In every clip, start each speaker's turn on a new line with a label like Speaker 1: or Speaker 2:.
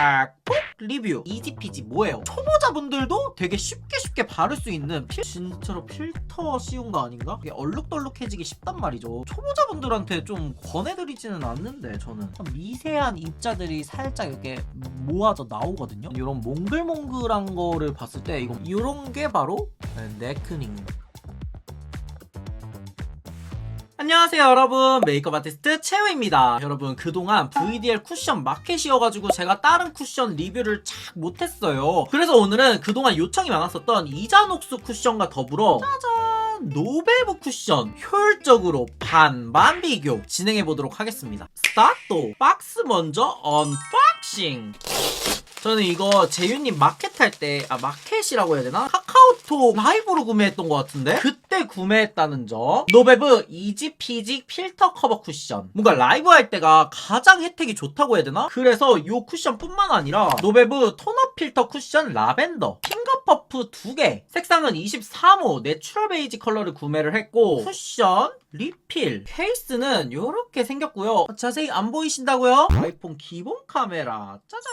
Speaker 1: 팩폭 리뷰. 이지피지 뭐예요? 초보자분들도 되게 쉽게 쉽게 바를 수 있는 필... 진짜로 필터 씌운 거 아닌가? 이게 얼룩덜룩해지기 쉽단 말이죠. 초보자분들한테 좀 권해드리지는 않는데 저는. 참 미세한 입자들이 살짝 이렇게 모아져 나오거든요. 이런 몽글몽글한 거를 봤을 때 이거 이런 게 바로 네크닝 안녕하세요 여러분. 메이크업 아티스트 채우입니다. 여러분 그동안 VDL 쿠션 마켓이어가지고 제가 다른 쿠션 리뷰를 착 못했어요. 그래서 오늘은 그동안 요청이 많았었던 이자녹스 쿠션과 더불어 짜잔 노벨브 쿠션 효율적으로 반반 비교 진행해보도록 하겠습니다. 스타트 박스 먼저 언박싱. 저는 이거 재윤님 마켓 할 때, 아, 마켓이라고 해야 되나? 카카오톡 라이브로 구매했던 것 같은데? 그때 구매했다는 점. 노베브 이지 피직 필터 커버 쿠션. 뭔가 라이브 할 때가 가장 혜택이 좋다고 해야 되나? 그래서 이 쿠션 뿐만 아니라 노베브 톤업 필터 쿠션 라벤더. 핑거 퍼프 2개. 색상은 23호 내추럴 베이지 컬러를 구매를 했고, 쿠션, 리필, 케이스는 이렇게 생겼고요. 자세히 안 보이신다고요? 아이폰 기본 카메라. 짜잔.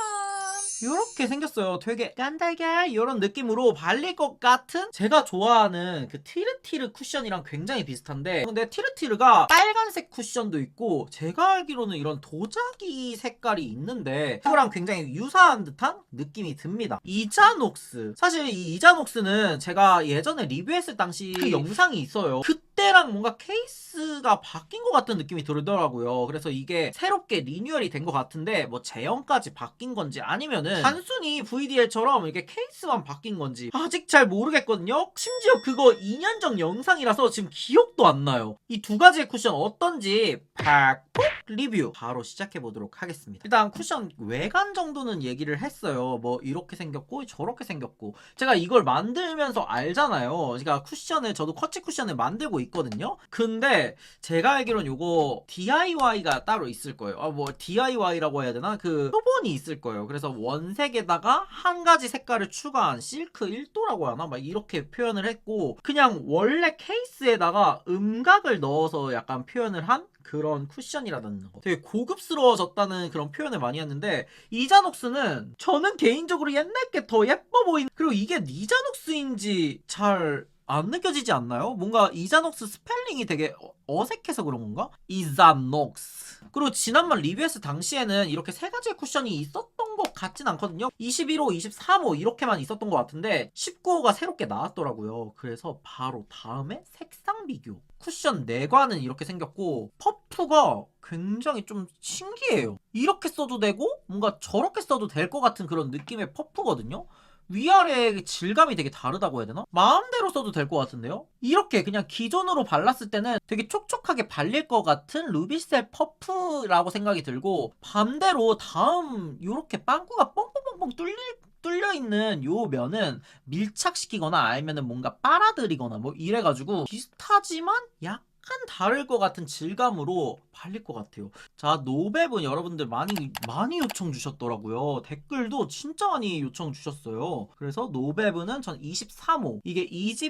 Speaker 1: 이렇게 생겼어요. 되게 깐달걀 이런 느낌으로 발릴 것 같은 제가 좋아하는 그 티르티르 쿠션이랑 굉장히 비슷한데 근데 티르티르가 빨간색 쿠션도 있고 제가 알기로는 이런 도자기 색깔이 있는데 그거랑 굉장히 유사한 듯한 느낌이 듭니다. 이자녹스 사실 이 이자녹스는 제가 예전에 리뷰했을 당시 그 영상이 있어요. 그 때랑 뭔가 케이스가 바뀐 것 같은 느낌이 들더라고요. 그래서 이게 새롭게 리뉴얼이 된 것 같은데 뭐 제형까지 바뀐 건지 아니면은 단순히 VDL처럼 이렇게 케이스만 바뀐 건지 아직 잘 모르겠거든요. 심지어 그거 2년 전 영상이라서 지금 기억도 안 나요. 이 두 가지의 쿠션 어떤지 팍폭 리뷰 바로 시작해 보도록 하겠습니다. 일단 쿠션 외관 정도는 얘기를 했어요. 뭐 이렇게 생겼고 저렇게 생겼고 제가 이걸 만들면서 알잖아요. 제가 쿠션을 저도 커치 쿠션을 만들고 있거든요. 근데 제가 알기로는 요거 DIY가 따로 있을 거예요. 아 뭐 DIY라고 해야 되나? 그 표본이 있을 거예요. 그래서 원색에다가 한 가지 색깔을 추가한 실크 1도라고 하나? 막 이렇게 표현을 했고 그냥 원래 케이스에다가 음각을 넣어서 약간 표현을 한 그런 쿠션이라는 거. 되게 고급스러워졌다는 그런 표현을 많이 했는데 이자녹스는 저는 개인적으로 옛날 게 더 예뻐 보이는 그리고 이게 니자녹스인지 잘 안 느껴지지 않나요? 뭔가 이자녹스 스펠링이 되게 어- 어색해서 그런 건가? 이자녹스. 그리고 지난번 리뷰했을 당시에는 이렇게 세 가지의 쿠션이 있었던 것 같진 않거든요. 21호, 23호 이렇게만 있었던 것 같은데 19호가 새롭게 나왔더라고요. 그래서 바로 다음에 색상 비교. 쿠션 내관은 이렇게 생겼고 퍼프가 굉장히 좀 신기해요. 이렇게 써도 되고 뭔가 저렇게 써도 될 것 같은 그런 느낌의 퍼프거든요. 위아래 질감이 되게 다르다고 해야 되나? 마음대로 써도 될 것 같은데요? 이렇게 그냥 기존으로 발랐을 때는 되게 촉촉하게 발릴 것 같은 루비셀 퍼프라고 생각이 들고 반대로 다음 이렇게 빵꾸가 뻥뻥뻥뻥 뚫릴 뚫려 있는 요 면은 밀착시키거나 아니면은 뭔가 빨아들이거나 뭐 이래가지고 비슷하지만 약 간 다를 것 같은 질감으로 발릴 것 같아요. 자, 노베분 여러분들 많이 많이 요청 주셨더라고요. 댓글도 진짜 많이 요청 주셨어요. 그래서 노베브는 전 23호. 이게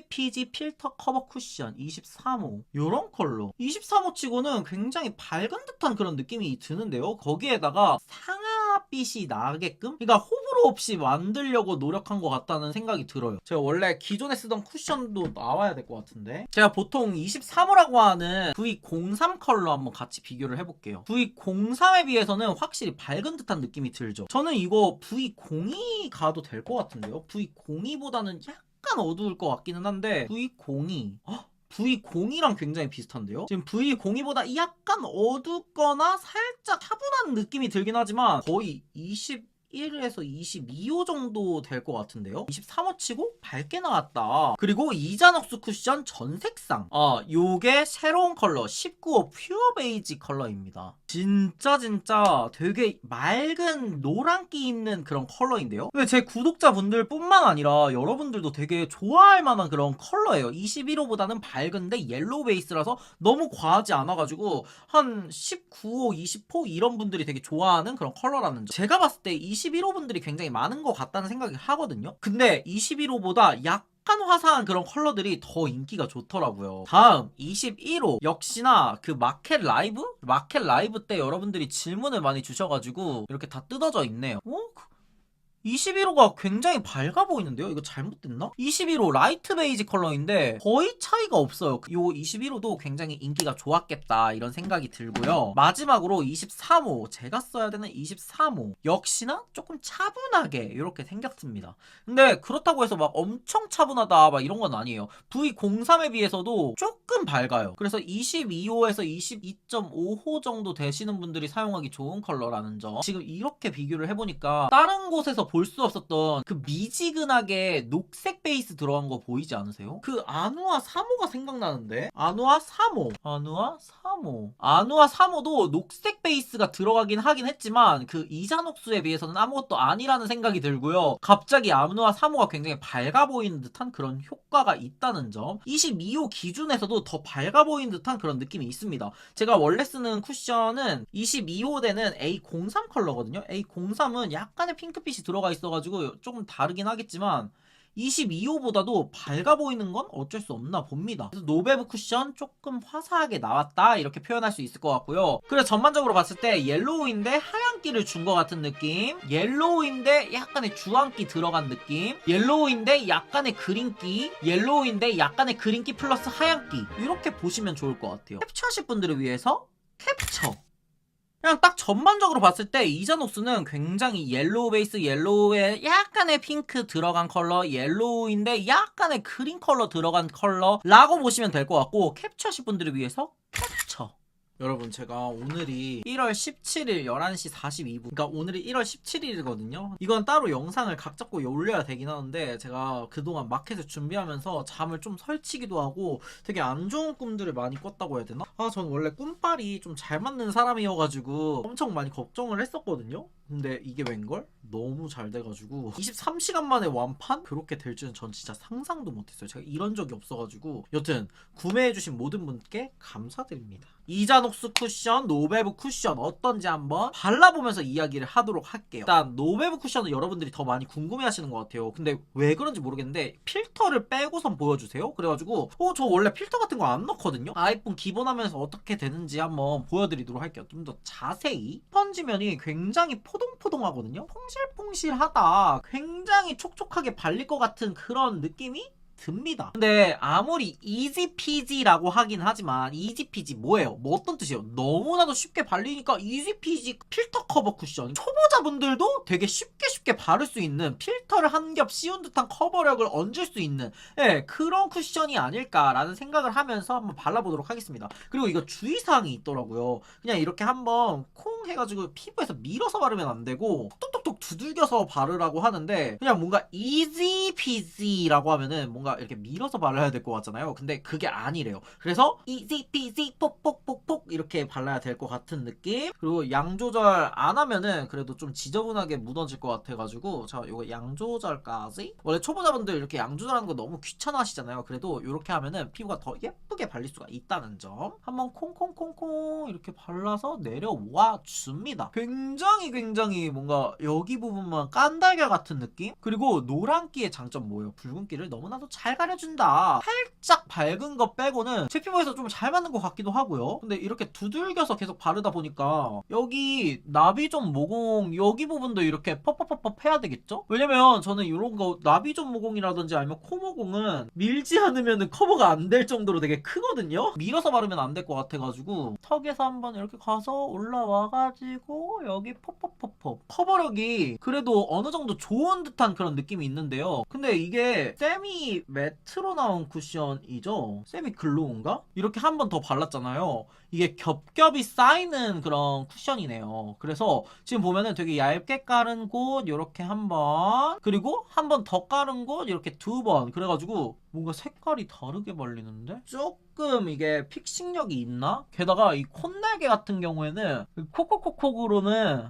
Speaker 1: 피지 필터 커버 쿠션 23호. 요런 컬러. 23호 치고는 굉장히 밝은 듯한 그런 느낌이 드는데요. 거기에다가 상아빛이 나게끔 그러니까 호불호 없이 만들려고 노력한 것 같다는 생각이 들어요. 제가 원래 기존에 쓰던 쿠션도 나와야 될 것 같은데 제가 보통 23호라고 하는 V03 컬러 한번 같이 비교를 해볼게요. V03에 비해서는 확실히 밝은 듯한 느낌이 들죠. 저는 이거 V02 가도 될 것 같은데요. V02보다는 약간 어두울 것 같기는 한데 V02 헉, V02랑 굉장히 비슷한데요? 지금 V02보다 약간 어둡거나 살짝 차분한 느낌이 들긴 하지만 거의 21에서 22호 정도 될 것 같은데요? 23호 치고 밝게 나왔다. 그리고 이자녹스 쿠션 전 색상. 아, 요게 새로운 컬러 19호 퓨어 베이지 컬러입니다. 진짜 진짜 되게 맑은 노란기 있는 그런 컬러인데요? 제 구독자분들 뿐만 아니라 여러분들도 되게 좋아할 만한 그런 컬러예요. 21호보다는 밝은데 옐로우 베이스라서 너무 과하지 않아가지고 한 19호, 20호 이런 분들이 되게 좋아하는 그런 컬러라는 점. 제가 봤을 때 21호 분들이 굉장히 많은 것 같다는 생각이 하거든요. 근데 21호보다 약 약간 화사한 그런 컬러들이 더 인기가 좋더라고요. 다음 21호 역시나 그 마켓 라이브? 마켓 라이브 때 여러분들이 질문을 많이 주셔가지고 이렇게 다 뜯어져 있네요. 어? 그- 21호가 굉장히 밝아 보이는데요? 이거 잘못됐나? 21호 라이트 베이지 컬러인데 거의 차이가 없어요. 요 21호도 굉장히 인기가 좋았겠다 이런 생각이 들고요. 마지막으로 23호 제가 써야 되는 23호 역시나 조금 차분하게 이렇게 생겼습니다. 근데 그렇다고 해서 막 엄청 차분하다 막 이런 건 아니에요. V03에 비해서도 조금 밝아요. 그래서 22호에서 22.5호 정도 되시는 분들이 사용하기 좋은 컬러라는 점. 지금 이렇게 비교를 해보니까 다른 곳에서 볼수 없었던 그 미지근하게 녹색 베이스 들어간 거 보이지 않으세요? 그 아누아 3호가 생각나는데? 아누아 3호. 아누아 3호. 아누아 3호도 녹색 베이스가 들어가긴 하긴 했지만 그 이자녹수에 비해서는 아무것도 아니라는 생각이 들고요. 갑자기 아누아 3호가 굉장히 밝아 보이는 듯한 그런 효과가 있다는 점. 22호 기준에서도 더 밝아 보이는 듯한 그런 느낌이 있습니다. 제가 원래 쓰는 쿠션은 22호 대는 A03 컬러거든요. A03은 약간의 핑크빛이 들어가 있어가지고 조금 다르긴 하겠지만 22호보다도 밝아 보이는 건 어쩔 수 없나 봅니다. 그래서 노베브 쿠션 조금 화사하게 나왔다 이렇게 표현할 수 있을 것 같고요. 그래서 전반적으로 봤을 때 옐로우인데 하얀기를 준 것 같은 느낌, 옐로우인데 약간의 주황기 들어간 느낌, 옐로우인데 약간의 그린기, 옐로우인데 약간의 그린기 플러스 하얀기 이렇게 보시면 좋을 것 같아요. 캡처하실 분들을 위해서 캡처. 그냥 딱 전반적으로 봤을 때 이자녹스는 굉장히 옐로우 베이스 옐로우에 약간의 핑크 들어간 컬러 옐로우인데 약간의 그린 컬러 들어간 컬러라고 보시면 될 것 같고 캡처하실 분들을 위해서 여러분 제가 오늘이 1월 17일 11시 42분 그러니까 오늘이 1월 17일이거든요 이건 따로 영상을 각 잡고 올려야 되긴 하는데 제가 그동안 마켓을 준비하면서 잠을 좀 설치기도 하고 되게 안 좋은 꿈들을 많이 꿨다고 해야 되나? 아 전 원래 꿈빨이 좀 잘 맞는 사람이어가지고 엄청 많이 걱정을 했었거든요 근데 이게 웬걸? 너무 잘 돼가지고 23시간 만에 완판? 그렇게 될 줄은 전 진짜 상상도 못했어요 제가 이런 적이 없어가지고 여튼 구매해주신 모든 분께 감사드립니다 이자녹스 쿠션, 노베브 쿠션 어떤지 한번 발라보면서 이야기를 하도록 할게요. 일단 노베브 쿠션은 여러분들이 더 많이 궁금해하시는 것 같아요. 근데 왜 그런지 모르겠는데 필터를 빼고선 보여주세요. 그래가지고 어 저 원래 필터 같은 거 안 넣거든요. 아이폰 기본화면에서 어떻게 되는지 한번 보여드리도록 할게요. 좀 더 자세히 스펀지면이 굉장히 포동포동하거든요. 퐁실퐁실하다. 굉장히 촉촉하게 발릴 것 같은 그런 느낌이 듭니다. 근데 아무리 이지피지라고 하긴 하지만 이지피지 뭐예요? 뭐 어떤 뜻이에요? 너무나도 쉽게 발리니까 이지피지 필터 커버 쿠션. 초보자분들도 되게 쉽게 쉽게 바를 수 있는 필터를 한 겹 씌운 듯한 커버력을 얹을 수 있는 예, 그런 쿠션이 아닐까라는 생각을 하면서 한번 발라보도록 하겠습니다. 그리고 이거 주의사항이 있더라고요. 그냥 이렇게 한번 콩 해가지고 피부에서 밀어서 바르면 안 되고 톡톡톡 두들겨서 바르라고 하는데 그냥 뭔가 이지피지라고 하면은 뭔가 이렇게 밀어서 발라야 될 것 같잖아요. 근데 그게 아니래요. 그래서 이지 피지 폭폭폭폭 이렇게 발라야 될 것 같은 느낌. 그리고 양 조절 안 하면은 그래도 좀 지저분하게 묻어질 것 같아가지고 자 이거 양 조절까지 원래 초보자분들 이렇게 양 조절하는 거 너무 귀찮아하시잖아요. 그래도 이렇게 하면은 피부가 더 예쁘게 발릴 수가 있다는 점. 한번 콩콩콩콩 이렇게 발라서 내려와 줍니다. 굉장히 굉장히 뭔가 여기 부분만 깐달걀 같은 느낌? 그리고 노란기의 장점 뭐예요? 붉은기를 너무나도 잘 가려준다. 살짝 밝은 거 빼고는 제 피부에서 좀 잘 맞는 것 같기도 하고요. 근데 이렇게 두들겨서 계속 바르다 보니까 여기 나비존 모공 여기 부분도 이렇게 퍽퍽퍽퍽 해야 되겠죠? 왜냐면 저는 이런 거 나비존 모공이라든지 아니면 코 모공은 밀지 않으면 커버가 안 될 정도로 되게 크거든요? 밀어서 바르면 안 될 것 같아가지고 턱에서 한번 이렇게 가서 올라와가지고 여기 퍽퍽퍽퍽 커버력이 그래도 어느 정도 좋은 듯한 그런 느낌이 있는데요. 근데 이게 세미 매트로 나온 쿠션이죠? 세미 글로우인가? 이렇게 한 번 더 발랐잖아요. 이게 겹겹이 쌓이는 그런 쿠션이네요. 그래서 지금 보면은 되게 얇게 깔은 곳 이렇게 한 번, 그리고 한 번 더 깔은 곳 이렇게 두 번. 그래가지고 뭔가 색깔이 다르게 발리는데? 조금 이게 픽싱력이 있나? 게다가 이 콧날개 같은 경우에는 콕콕콕콕으로는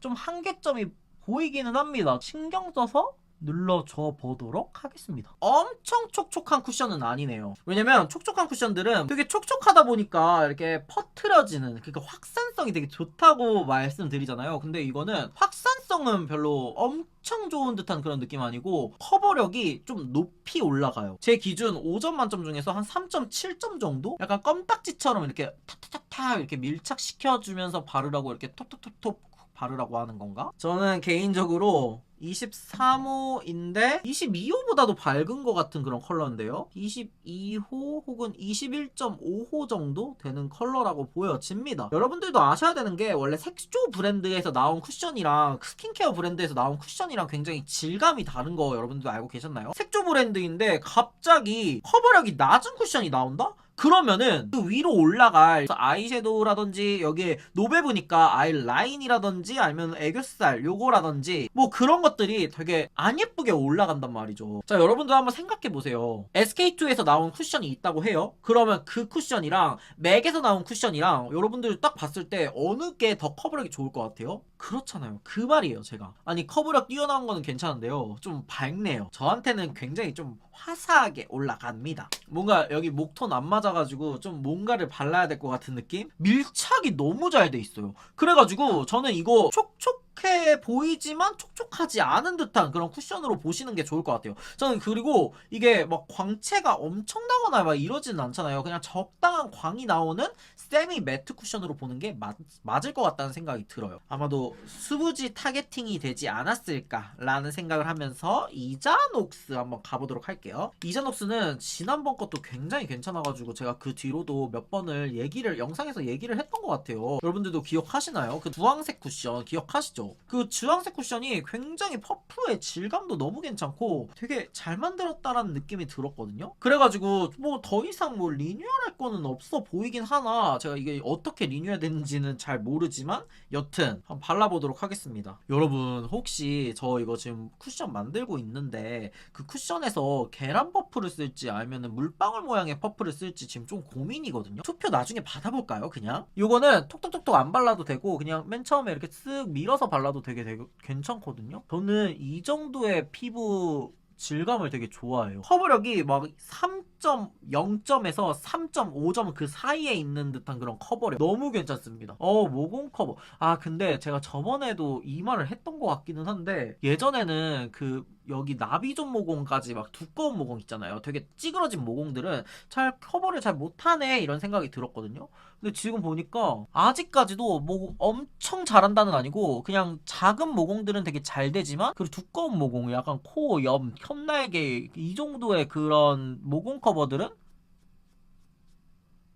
Speaker 1: 좀 한계점이 보이기는 합니다. 신경 써서 눌러줘 보도록 하겠습니다. 엄청 촉촉한 쿠션은 아니네요. 왜냐면 촉촉한 쿠션들은 되게 촉촉하다 보니까 이렇게 퍼트려지는 그러니까 확산성이 되게 좋다고 말씀드리잖아요. 근데 이거는 확산성은 별로 엄청 좋은 듯한 그런 느낌 아니고 커버력이 좀 높이 올라가요. 제 기준 5점 만점 중에서 한 3.7점 정도? 약간 껌딱지처럼 이렇게 탁탁탁탁 이렇게 밀착시켜주면서 바르라고 이렇게 톡톡톡톡 바르라고 하는 건가? 저는 개인적으로 23호인데 22호보다도 밝은 것 같은 그런 컬러인데요. 22호 혹은 21.5호 정도 되는 컬러라고 보여집니다. 여러분들도 아셔야 되는 게 원래 색조 브랜드에서 나온 쿠션이랑 스킨케어 브랜드에서 나온 쿠션이랑 굉장히 질감이 다른 거 여러분들도 알고 계셨나요? 색조 브랜드인데 갑자기 커버력이 낮은 쿠션이 나온다? 그러면은 그 위로 올라갈 아이섀도우라든지 여기에 노베브니까 아이 라인이라든지 아니면 애교살 요거라든지 뭐 그런 것들이 되게 안 예쁘게 올라간단 말이죠. 자 여러분들 한번 생각해 보세요. SK2에서 나온 쿠션이 있다고 해요. 그러면 그 쿠션이랑 맥에서 나온 쿠션이랑 여러분들 딱 봤을 때 어느 게 더 커버력이 좋을 것 같아요? 그렇잖아요. 그 말이에요, 제가. 아니, 커버력 뛰어나온 거는 괜찮은데요. 좀 밝네요. 저한테는 굉장히 좀 화사하게 올라갑니다. 뭔가 여기 목톤 안 맞아가지고 좀 뭔가를 발라야 될 것 같은 느낌? 밀착이 너무 잘 돼 있어요. 그래가지고 저는 이거 촉촉 해 보이지만 촉촉하지 않은 듯한 그런 쿠션으로 보시는 게 좋을 것 같아요. 저는 그리고 이게 막 광채가 엄청나거나 막 이러지는 않잖아요. 그냥 적당한 광이 나오는 세미 매트 쿠션으로 보는 게 맞, 맞을 것 같다는 생각이 들어요. 아마도 수부지 타겟팅이 되지 않았을까라는 생각을 하면서 이자녹스 한번 가보도록 할게요. 이자녹스는 지난번 것도 굉장히 괜찮아가지고 제가 그 뒤로도 몇 번을 얘기를 영상에서 얘기를 했던 것 같아요. 여러분들도 기억하시나요? 그 주황색 쿠션 기억하시죠? 그 주황색 쿠션이 굉장히 퍼프의 질감도 너무 괜찮고 되게 잘 만들었다라는 느낌이 들었거든요. 그래가지고 뭐 더 이상 뭐 리뉴얼할 거는 없어 보이긴 하나 제가 이게 어떻게 리뉴얼 되는지는 잘 모르지만 여튼 한번 발라보도록 하겠습니다. 여러분 혹시 저 이거 지금 쿠션 만들고 있는데 그 쿠션에서 계란 퍼프를 쓸지 아니면 물방울 모양의 퍼프를 쓸지 지금 좀 고민이거든요. 투표 나중에 받아볼까요? 그냥 요거는 톡톡톡톡 안 발라도 되고 그냥 맨 처음에 이렇게 쓱 밀어서 발라도 되게, 되게 괜찮거든요. 저는 이 정도의 피부 질감을 되게 좋아해요. 커버력이 막 3.0점에서 3.5점 그 사이에 있는 듯한 그런 커버력. 너무 괜찮습니다. 어, 모공 커버. 아, 근데 제가 저번에도 이 말을 했던 것 같기는 한데, 예전에는 그, 여기 나비존 모공까지 막 두꺼운 모공 있잖아요. 되게 찌그러진 모공들은 잘 커버를 잘 못하네 이런 생각이 들었거든요. 근데 지금 보니까 아직까지도 뭐 엄청 잘한다는 아니고 그냥 작은 모공들은 되게 잘 되지만 그리고 두꺼운 모공 약간 코, 염, 혓날개 이 정도의 그런 모공 커버들은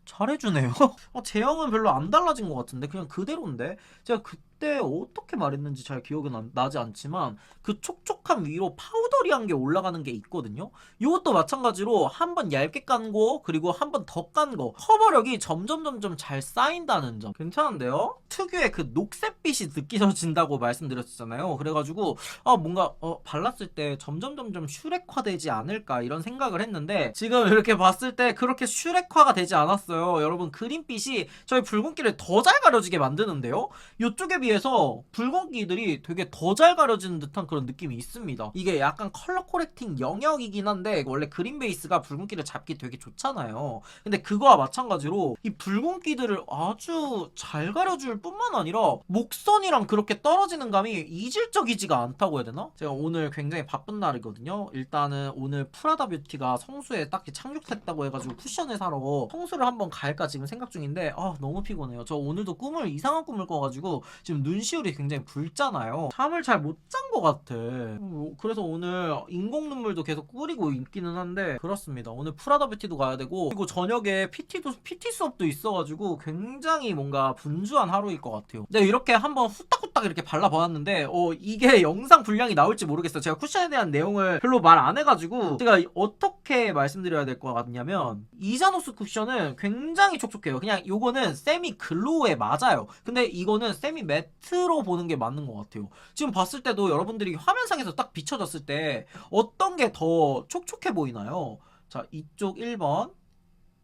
Speaker 1: 잘해주네요. 어, 제형은 별로 안 달라진 것 같은데 그냥 그대로인데 제가 그 때 어떻게 말했는지 잘 기억은 안- 나지 않지만 그 촉촉함 위로 파우더리한 게 올라가는 게 있거든요. 이것도 마찬가지로 한 번 얇게 깐 거 그리고 한 번 더 깐 거 커버력이 점점 점점 잘 쌓인다는 점 괜찮은데요? 특유의 그 녹색빛이 느껴진다고 말씀드렸잖아요. 그래가지고 아 뭔가 어, 발랐을 때 점점 점점 슈렉화되지 않을까 이런 생각을 했는데 지금 이렇게 봤을 때 그렇게 슈렉화가 되지 않았어요. 여러분 그린빛이 저희 붉은기를 더 잘 가려지게 만드는데요. 이쪽에 비해서 붉은기들이 되게 더 잘 가려지는 듯한 그런 느낌이 있습니다. 이게 약간 컬러 코렉팅 영역이긴 한데 원래 그린 베이스가 붉은기를 잡기 되게 좋잖아요. 근데 그거와 마찬가지로 이 붉은기들을 아주 잘 가려줄 뿐만 아니라 목선이랑 그렇게 떨어지는 감이 이질적이지가 않다고 해야 되나? 제가 오늘 굉장히 바쁜 날이거든요. 일단은 오늘 프라다 뷰티가 성수에 딱히 착륙했다고 해가지고 쿠션을 사러 성수를 한번 갈까 지금 생각 중인데 아 너무 피곤해요. 저 오늘도 꿈을 이상한 꿈을 꿔가지고 지금 눈시울이 굉장히 붉잖아요. 잠을 잘 못 잔 것 같아. 음, 그래서 오늘 인공 눈물도 계속 꾸리고 있기는 한데 그렇습니다. 오늘 프라다 뷰티도 가야 되고 그리고 저녁에 PT도 PT 수업도 있어가지고 굉장히 뭔가 분주한 하루일 것 같아요. 네 이렇게 한번 후딱후딱 이렇게 발라봤는데 어 이게 영상 분량이 나올지 모르겠어요. 제가 쿠션에 대한 내용을 별로 말 안 해가지고 제가 어떻게 말씀드려야 될 것 같냐면 이자노스 쿠션은 굉장히 촉촉해요. 그냥 요거는 세미 글로우에 맞아요. 근데 이거는 세미 매 트로 보는 게 맞는 것 같아요. 지금 봤을 때도 여러분들이 화면상에서 딱 비춰졌을 때 어떤 게 더 촉촉해 보이나요? 자, 이쪽 1번,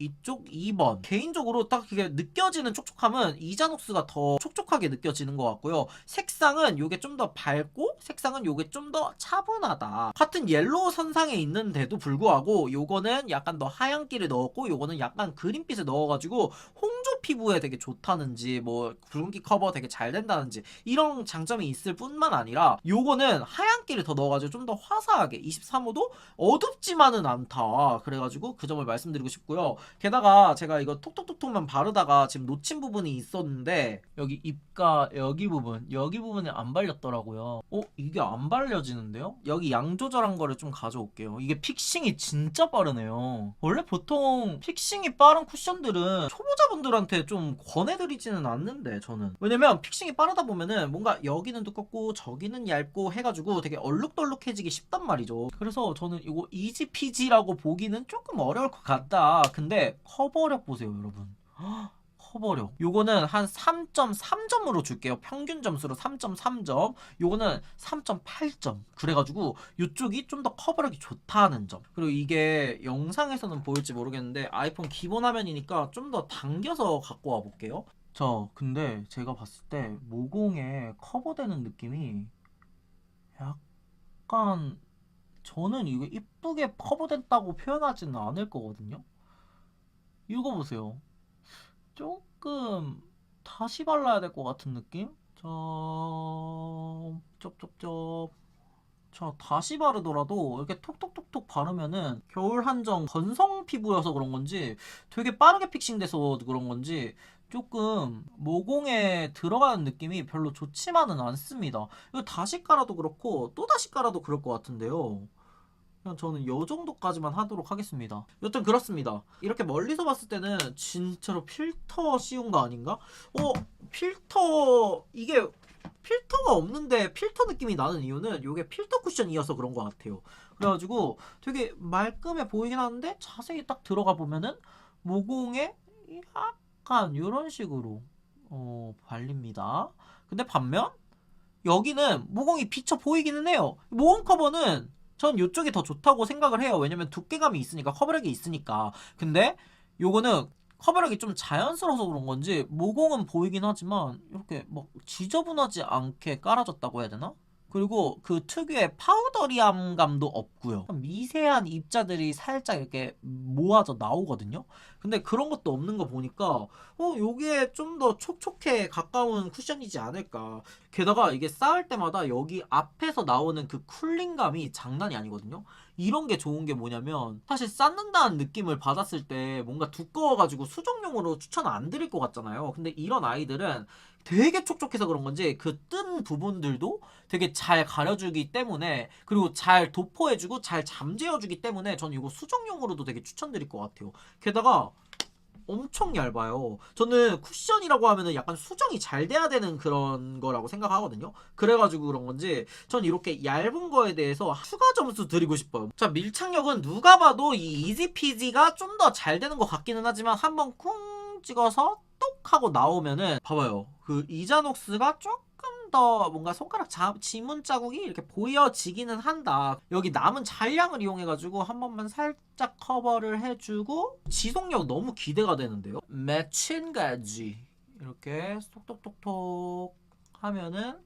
Speaker 1: 이쪽 2번. 개인적으로 딱 그게 느껴지는 촉촉함은 이자녹스가 더 촉촉하게 느껴지는 것 같고요. 색상은 요게 좀 더 밝고 색상은 요게 좀 더 차분하다. 같은 옐로우 선상에 있는데도 불구하고 요거는 약간 더 하얀기를 넣었고 요거는 약간 그린빛을 넣어가지고 홍조 피부에 되게 좋다는지 뭐 붉은기 커버 되게 잘 된다는지 이런 장점이 있을 뿐만 아니라 요거는 하얀기를 더 넣어가지고 좀 더 화사하게 23호도 어둡지만은 않다. 그래가지고 그 점을 말씀드리고 싶고요. 게다가 제가 이거 톡톡톡톡만 바르다가 지금 놓친 부분이 있었는데 여기 입가 여기 부분 여기 부분에 안 발렸더라고요. 어 이게 안 발려지는데요? 여기 양 조절한 거를 좀 가져올게요. 이게 픽싱이 진짜 빠르네요. 원래 보통 픽싱이 빠른 쿠션들은 초보자분들한테 좀 권해드리지는 않는데 저는 왜냐면 픽싱이 빠르다 보면은 뭔가 여기는 두껍고 저기는 얇고 해가지고 되게 얼룩덜룩해지기 쉽단 말이죠. 그래서 저는 이거 이지피지라고 보기는 조금 어려울 것 같다. 근데 커버력 보세요, 여러분. 헉, 커버력. 요거는 한 3.3점으로 줄게요. 평균 점수로 3.3점. 요거는 3.8점. 그래가지고 요쪽이 좀 더 커버력이 좋다는 점. 그리고 이게 영상에서는 보일지 모르겠는데 아이폰 기본 화면이니까 좀 더 당겨서 갖고 와 볼게요. 저 근데 제가 봤을 때 모공에 커버되는 느낌이 약간 저는 이거 이쁘게 커버됐다고 표현하지는 않을 거거든요. 이거 보세요. 조금 다시 발라야 될 것 같은 느낌? 자, 쩝쩝쩝. 자, 다시 바르더라도 이렇게 톡톡톡톡 바르면은 겨울 한정 건성 피부여서 그런 건지 되게 빠르게 픽싱돼서 그런 건지 조금 모공에 들어가는 느낌이 별로 좋지만은 않습니다. 이거 다시 깔아도 그렇고 또 다시 깔아도 그럴 것 같은데요. 저는 요 정도까지만 하도록 하겠습니다. 여튼 그렇습니다. 이렇게 멀리서 봤을 때는 진짜로 필터 씌운 거 아닌가? 어, 필터 이게 필터가 없는데 필터 느낌이 나는 이유는 이게 필터 쿠션이어서 그런 것 같아요. 그래가지고 되게 말끔해 보이긴 하는데 자세히 딱 들어가 보면은 모공에 약간 이런 식으로 어, 발립니다. 근데 반면 여기는 모공이 비쳐 보이기는 해요. 모공 커버는 전 이쪽이 더 좋다고 생각을 해요. 왜냐면 두께감이 있으니까 커버력이 있으니까. 근데 요거는 커버력이 좀 자연스러워서 그런 건지 모공은 보이긴 하지만 이렇게 막 지저분하지 않게 깔아졌다고 해야 되나? 그리고 그 특유의 파우더리함 감도 없고요. 미세한 입자들이 살짝 이렇게 모아져 나오거든요. 근데 그런 것도 없는 거 보니까 어 요게 좀더 촉촉해 가까운 쿠션이지 않을까. 게다가 이게 쌓을 때마다 여기 앞에서 나오는 그 쿨링감이 장난이 아니거든요. 이런 게 좋은 게 뭐냐면 사실 쌓는다는 느낌을 받았을 때 뭔가 두꺼워가지고 수정용으로 추천 안 드릴 것 같잖아요. 근데 이런 아이들은 되게 촉촉해서 그런 건지 그 뜬 부분들도 되게 잘 가려주기 때문에 그리고 잘 도포해주고 잘 잠재워주기 때문에 저는 이거 수정용으로도 되게 추천드릴 것 같아요. 게다가 엄청 얇아요. 저는 쿠션이라고 하면은 약간 수정이 잘 돼야 되는 그런 거라고 생각하거든요. 그래가지고 그런 건지 전 이렇게 얇은 거에 대해서 추가 점수 드리고 싶어요. 자 밀착력은 누가 봐도 이 이지피지가 좀 더 잘 되는 것 같기는 하지만 한번 쿵 찍어서 똑 하고 나오면은 봐봐요. 그 이자녹스가 조금 더 뭔가 손가락 자, 지문 자국이 이렇게 보여지기는 한다. 여기 남은 잔량을 이용해가지고 한 번만 살짝 커버를 해주고 지속력 너무 기대가 되는데요. 마찬가지 이렇게 톡톡톡톡 하면은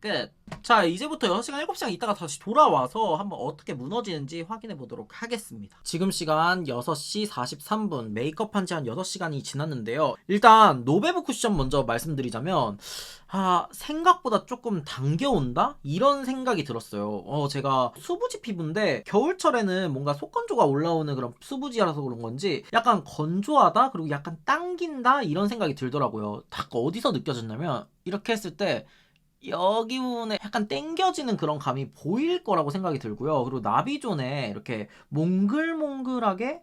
Speaker 1: 끝. 자, 이제부터 6시간, 7시간 있다가 다시 돌아와서 한번 어떻게 무너지는지 확인해 보도록 하겠습니다. 지금 시간 6시 43분, 메이크업 한 지 한 6시간이 지났는데요. 일단, 노베브 쿠션 먼저 말씀드리자면, 아, 생각보다 조금 당겨온다? 이런 생각이 들었어요. 어, 제가 수부지 피부인데, 겨울철에는 뭔가 속건조가 올라오는 그런 수부지라서 그런 건지, 약간 건조하다? 그리고 약간 당긴다? 이런 생각이 들더라고요. 딱 어디서 느껴졌냐면, 이렇게 했을 때, 여기 부분에 약간 땡겨지는 그런 감이 보일 거라고 생각이 들고요. 그리고 나비존에 이렇게 몽글몽글하게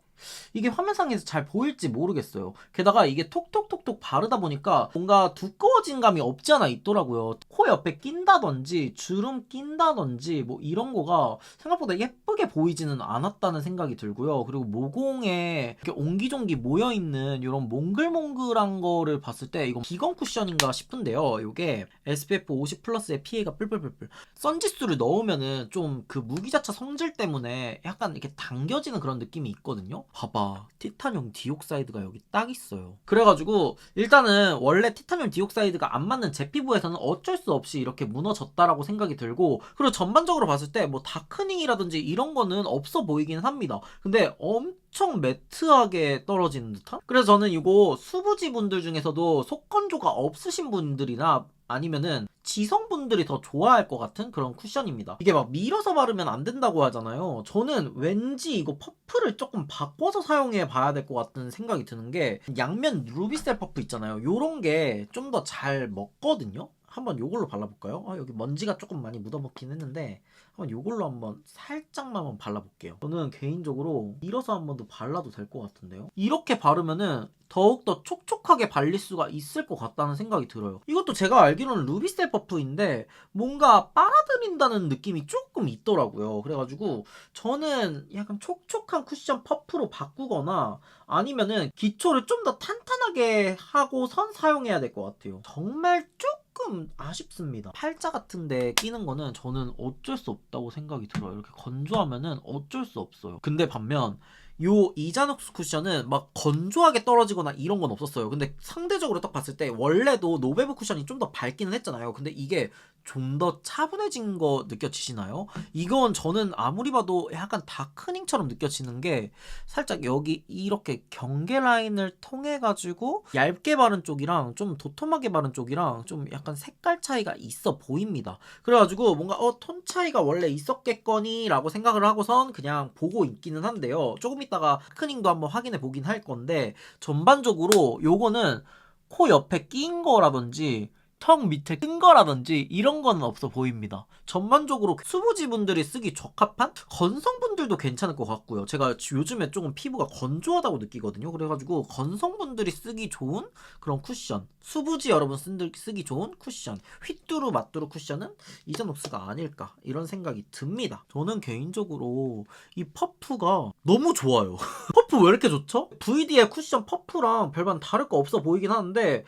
Speaker 1: 이게 화면상에서 잘 보일지 모르겠어요. 게다가 이게 톡톡톡톡 바르다 보니까 뭔가 두꺼워진 감이 없지 않아 있더라고요. 코 옆에 낀다든지 주름 낀다든지 뭐 이런 거가 생각보다 예쁘게 보이지는 않았다는 생각이 들고요. 그리고 모공에 이렇게 옹기종기 모여있는 이런 몽글몽글한 거를 봤을 때 이건 비건 쿠션인가 싶은데요. 이게 SPF 50 플러스의 피해가 뿔뿔뿔뿔. 선지수를 넣으면은 좀 그 무기자차 성질 때문에 약간 이렇게 당겨지는 그런 느낌이 있거든요. 봐봐. 티타늄 디옥사이드가 여기 딱 있어요. 그래가지고 일단은 원래 티타늄 디옥사이드가 안 맞는 제 피부에서는 어쩔 수 없이 이렇게 무너졌다라고 생각이 들고 그리고 전반적으로 봤을 때 뭐 다크닝이라든지 이런 거는 없어 보이기는 합니다. 근데 엄청 매트하게 떨어지는 듯한? 그래서 저는 이거 수부지 분들 중에서도 속건조가 없으신 분들이나 아니면은 지성분들이 더 좋아할 것 같은 그런 쿠션입니다. 이게 막 밀어서 바르면 안 된다고 하잖아요. 저는 왠지 이거 퍼프를 조금 바꿔서 사용해 봐야 될 것 같은 생각이 드는 게 양면 루비셀 퍼프 있잖아요. 요런 게 좀 더 잘 먹거든요. 한번 요걸로 발라볼까요? 아, 여기 먼지가 조금 많이 묻어먹긴 했는데 한번 요걸로 한번 살짝만 한번 발라볼게요. 저는 개인적으로 밀어서 한 번 더 발라도 될 것 같은데요. 이렇게 바르면은 더욱더 촉촉하게 발릴 수가 있을 것 같다는 생각이 들어요. 이것도 제가 알기로는 루비셀 퍼프인데 뭔가 빨아들인다는 느낌이 조금 있더라고요. 그래가지고 저는 약간 촉촉한 쿠션 퍼프로 바꾸거나 아니면은 기초를 좀 더 탄탄하게 하고 선 사용해야 될 것 같아요. 정말 조금 아쉽습니다. 팔자 같은데 끼는 거는 저는 어쩔 수 없다고 생각이 들어요. 이렇게 건조하면은 어쩔 수 없어요. 근데 반면 요 이자녹스 쿠션은 막 건조하게 떨어지거나 이런 건 없었어요. 근데 상대적으로 딱 봤을 때 원래도 노베브 쿠션이 좀 더 밝기는 했잖아요. 근데 이게 좀 더 차분해진 거 느껴지시나요? 이건 저는 아무리 봐도 약간 다크닝처럼 느껴지는 게 살짝 여기 이렇게 경계 라인을 통해 가지고 얇게 바른 쪽이랑 좀 도톰하게 바른 쪽이랑 좀 약간 색깔 차이가 있어 보입니다. 그래가지고 뭔가 어 톤 차이가 원래 있었겠거니라고 생각을 하고선 그냥 보고 있기는 한데요. 조금 있다가 크닝도 한번 확인해 보긴 할 건데 전반적으로 요거는 코 옆에 낀 거라든지 턱 밑에 끈 거라든지 이런 건 없어 보입니다. 전반적으로 수부지 분들이 쓰기 적합한 건성분들도 괜찮을 것 같고요. 제가 요즘에 조금 피부가 건조하다고 느끼거든요. 그래가지고 건성분들이 쓰기 좋은 그런 쿠션, 수부지 여러분 쓴들 쓰기 좋은 쿠션, 휘뚜루 마뚜루 쿠션은 이자녹스가 아닐까 이런 생각이 듭니다. 저는 개인적으로 이 퍼프가 너무 좋아요. 퍼프 왜 이렇게 좋죠? VD의 쿠션 퍼프랑 별반 다를 거 없어 보이긴 하는데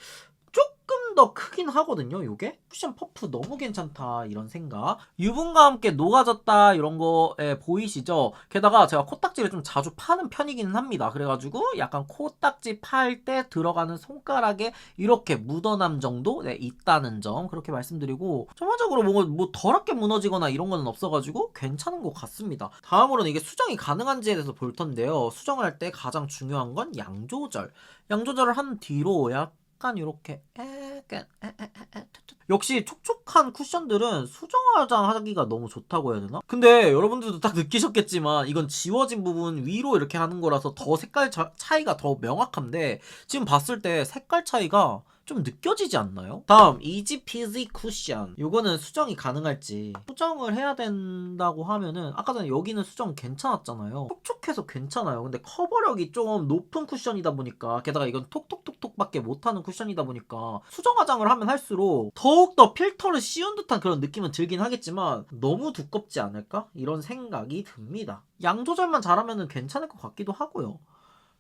Speaker 1: 조금 더 크긴 하거든요, 요게. 쿠션 퍼프 너무 괜찮다, 이런 생각. 유분과 함께 녹아졌다, 이런 거에 보이시죠? 게다가 제가 코딱지를 좀 자주 파는 편이기는 합니다. 그래가지고 약간 코딱지 팔 때 들어가는 손가락에 이렇게 묻어남 정도 네, 있다는 점, 그렇게 말씀드리고, 전반적으로 뭐, 뭐 덜하게 무너지거나 이런 거는 없어가지고 괜찮은 것 같습니다. 다음으로는 이게 수정이 가능한지에 대해서 볼 텐데요. 수정할 때 가장 중요한 건 양 조절. 양 조절을 한 뒤로 약간 약간 이렇게 약간 역시 촉촉한 쿠션들은 수정 화장하기가 너무 좋다고 해야 되나? 근데 여러분들도 딱 느끼셨겠지만 이건 지워진 부분 위로 이렇게 하는 거라서 더 색깔 차, 차이가 더 명확한데 지금 봤을 때 색깔 차이가 좀 느껴지지 않나요? 다음 이지 피지 쿠션. 요거는 수정이 가능할지. 수정을 해야 된다고 하면은 아까 전에 여기는 수정 괜찮았잖아요. 촉촉해서 괜찮아요. 근데 커버력이 좀 높은 쿠션이다 보니까 게다가 이건 톡톡톡톡밖에 못하는 쿠션이다 보니까 수정 화장을 하면 할수록 더욱더 필터를 씌운 듯한 그런 느낌은 들긴 하겠지만 너무 두껍지 않을까? 이런 생각이 듭니다. 양 조절만 잘하면 괜찮을 것 같기도 하고요.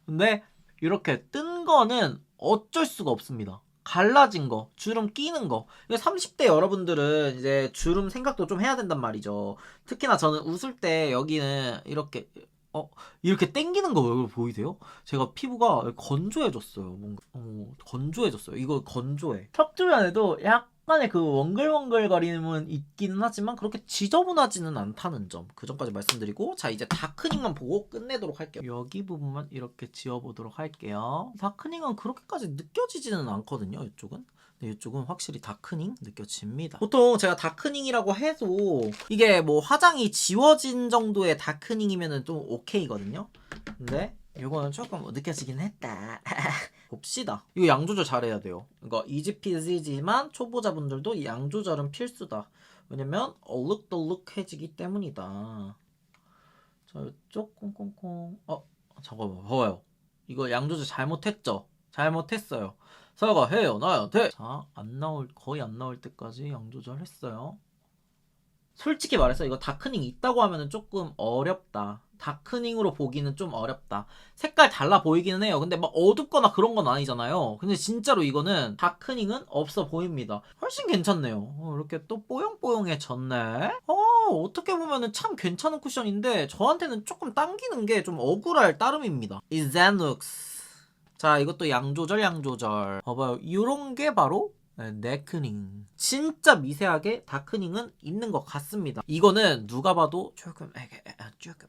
Speaker 1: 근데 이렇게 뜬 거는 어쩔 수가 없습니다 갈라진 거, 주름 끼는 거. 이거 30대 여러분들은 이제 주름 생각도 좀 해야 된단 말이죠. 특히나 저는 웃을 때 여기는 이렇게 어 이렇게 땡기는 거 여러분 보이세요? 제가 피부가 건조해졌어요. 뭔가 어, 건조해졌어요. 이거 건조해. 턱 주변에도 약 간의 그 원글원글 거림은 있기는 하지만 그렇게 지저분하지는 않다는 점. 그 점까지 말씀드리고 자 이제 다크닝만 보고 끝내도록 할게요. 여기 부분만 이렇게 지워보도록 할게요. 다크닝은 그렇게까지 느껴지지는 않거든요. 이쪽은. 근데 이쪽은 확실히 다크닝 느껴집니다. 보통 제가 다크닝이라고 해도 이게 뭐 화장이 지워진 정도의 다크닝이면은 좀 오케이거든요. 근데 이거는 조금 뭐 느껴지긴 했다. 봅시다. 이거 양 조절 잘해야 돼요. 이거 이지피지지만 초보자분들도 양 조절은 필수다. 왜냐면 얼룩덜룩해지기 때문이다. 자 이쪽 콩콩콩. 어 잠깐만 봐봐요. 이거 양 조절 잘못했죠? 잘못했어요. 사과해요 나한테. 자안 나올 거의 안 나올 때까지 양 조절했어요. 솔직히 말해서 이거 다크닝 있다고 하면은 조금 어렵다. 다크닝으로 보기는 좀 어렵다. 색깔 달라 보이기는 해요. 근데 막 어둡거나 그런 건 아니잖아요. 근데 진짜로 이거는 다크닝은 없어 보입니다. 훨씬 괜찮네요. 어, 이렇게 또 뽀용뽀용해졌네. 어, 어떻게 보면은 참 괜찮은 쿠션인데 저한테는 조금 당기는 게 좀 억울할 따름입니다. 이 제눅스. 자, 이것도 양 조절, 양 조절. 봐봐요. 이런 게 바로 네, 네크닝. 진짜 미세하게 다크닝은 있는 것 같습니다. 이거는 누가 봐도 조금 조금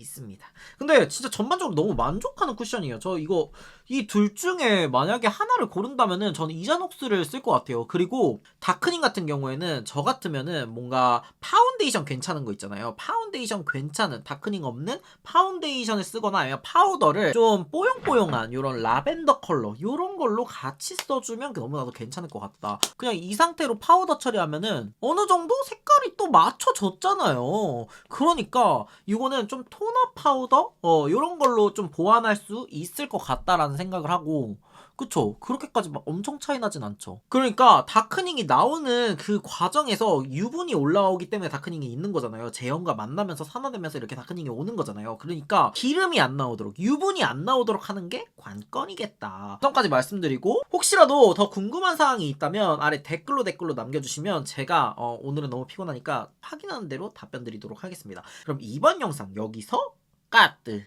Speaker 1: 있습니다. 근데 진짜 전반적으로 너무 만족하는 쿠션이에요. 저 이거 이 둘 중에 만약에 하나를 고른다면은 저는 이자녹스를 쓸 것 같아요. 그리고 다크닝 같은 경우에는 저 같으면은 뭔가 파운데이션 괜찮은 거 있잖아요. 파운데이션 괜찮은 다크닝 없는 파운데이션을 쓰거나 아니면 파우더를 좀 뽀용뽀용한 요런 라벤더 컬러 요런 걸로 같이 써주면 너무나도 괜찮을 것 같다. 그냥 이 상태로 파우더 처리하면은 어느 정도 색깔이 또 맞춰졌잖아요. 그러니까 이거는 좀 토너 파우더? 어 요런 걸로 좀 보완할 수 있을 것 같다라는 생각을 하고 그쵸. 그렇게까지 막 엄청 차이 나진 않죠. 그러니까 다크닝이 나오는 그 과정에서 유분이 올라오기 때문에 다크닝이 있는 거잖아요. 제형과 만나면서 산화되면서 이렇게 다크닝이 오는 거잖아요. 그러니까 기름이 안 나오도록 유분이 안 나오도록 하는 게 관건이겠다. 전까지 말씀드리고 혹시라도 더 궁금한 사항이 있다면 아래 댓글로 댓글로 남겨주시면 제가 어, 오늘은 너무 피곤하니까 확인하는 대로 답변 드리도록 하겠습니다. 그럼 이번 영상 여기서 까뜨